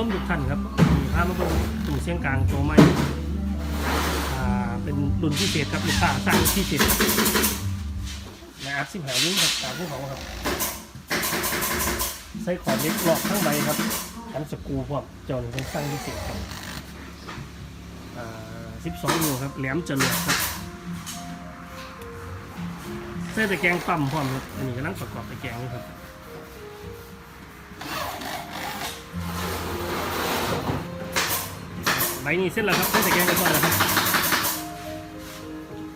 ชมทุกท่านครับมีพามาเบิ่งตู้เสียงกลางตัวใหม่อ่าเป็นรุ่นพิเศษครับลูกค้าสั่งพิเศษและอัพสิบหานิ้วครับตามพวกเขาครับ ใส่ขอบเล็กหลอกทั้งใบครับทั้งสกูพวกจอนเป็นสั่งพิเศษครับอ่าสิบสองนิ้วครับแหลมจรวดครับใส่ตะแกรงปั๊มพร้อมครับอันนี้กำลังประกอบตะแกรงอยู่ครับ ใบนี้เสร็จแล้วครับใส่ตะแกรงเรียบร้อยแล้วครับ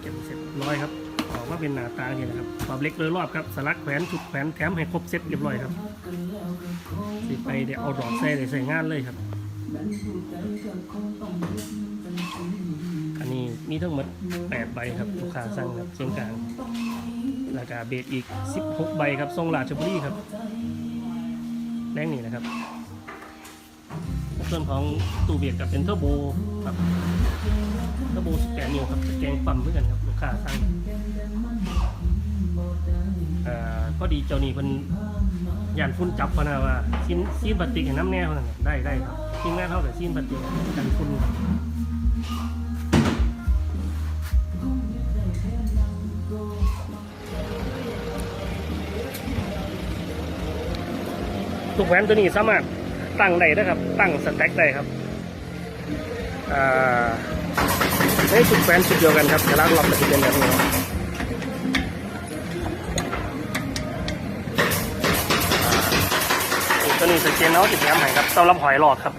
เก็บเสร็จร้อยครับออกมาเป็นหน้าตาเนี่ยนะครับขอบเล็กเลยรอบครับสลักแขวนชุดแขวนแถมให้ครบเซ็ตเรียบร้อยครับสิไปเดี๋ยวเอาดอกใส่ได้ใส่งานเลยครับ อันนี้มีทั้งหมด8ใบครับลูกค้าสั่งครับเชียงกลางราคาเบสอีก 16 ใบครับทรงราชบุรีครับแรงนี่นะครับ ส่วนของตู้เบียดกับเป็นเทอร์โบครับเทอร์โบ18นิ้วครับแกรงปั๊มเหมือนกันครับลูกค้าสั่งอ่อพอดีเจ้านี่เพิ่นยานฟุ้นจับพนะว่าซีนซีนพลาสติกให้น้ำแน่เขานั่นได้ได้ครับซีนแน่เท่ากับซีนพลาสติกกันฟุ้นลูกแหวนตัวนี้สามารถ ตั้งได้นะครับ ตั้งสแต็กได้ครับอ่าในสุดแหวนสุดเดียวกันครับจะล้างรอบจะเป็นแบบนี้ตัวนี้สเกนเอาติดแถมให้ครับสำหรับหอยหลอดครับ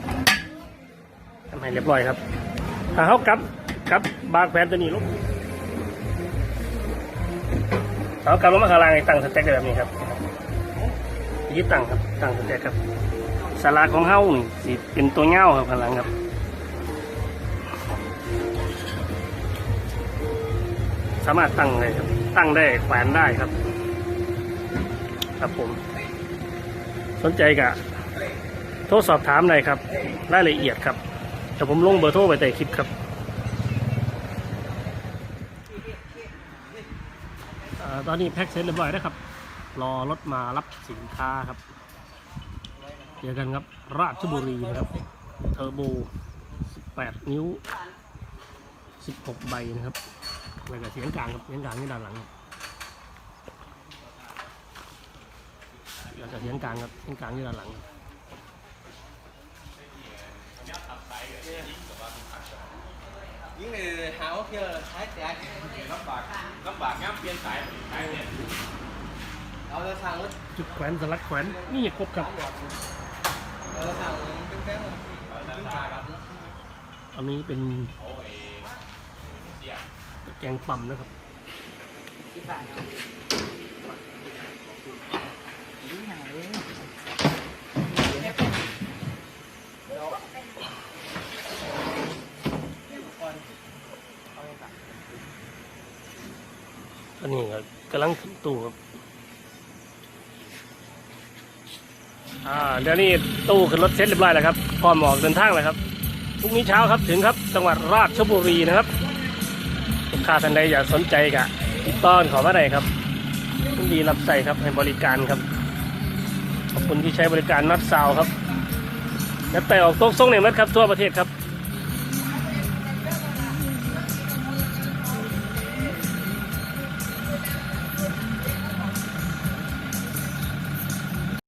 ทำให้เรียบร้อยครับถ้าเขากับกับบางแหวนตัวนี้ลูกเขากับลงมาข้างล่างตั้งสเต็กได้แบบนี้ครับยึดตั้งครับตั้งสเต็กครับ สาราของเฮ้านี่สิเป็นตัวเง่าครับพลังครับสามารถตั้งได้ครับ ตั้งได้แขวนได้ครับ ครับผม สนใจกะโทรสอบถามได้ครับ รายละเอียดครับแต่ผมลงเบอร์โทรไปแต่คลิปครับอตอนนี้แพ็คเสร็จเรียบร้อยแล้วครับ รอรถมารับสินค้าครับ เจอกันครับ ราชบุรีนะครับ เทอร์โบ 18 นิ้ว 16 ใบนะครับแล้วก็เสียงกลางครับเสียงกลางนี่ด้านหลังครับแล้วก็เสียงกลางครับเสียงกลางนี่ด้านหลังครับ những người háo kia là thái thái ลำบากลำบากงับเปลี่ยนสายสายเนี่ย đó là thằng mất จุดแขวนสลักแขวนนี่ครบครับ อันนี้เป็นแกงปั่มนะครับอันนี้ก็กำลังขึ้นตู้ครับ อ่าเดี๋ยวนี้ตู้ขึ้นรถเซ็ตเรียบร้อยแล้วครับพร้อมออกเดินทางแล้วครับพรุ่งนี้เช้าครับถึงครับจังหวัดราชบุรีนะครับลูกค้าท่านใดอยากสนใจกะติดต่อขอมาได้ครับยินดีรับใส่ครับให้บริการครับ ขอบคุณที่ใช้บริการนัดซาวครับนัดแต่ออกโต๊ะส่งเนมัดครับทั่วประเทศครับ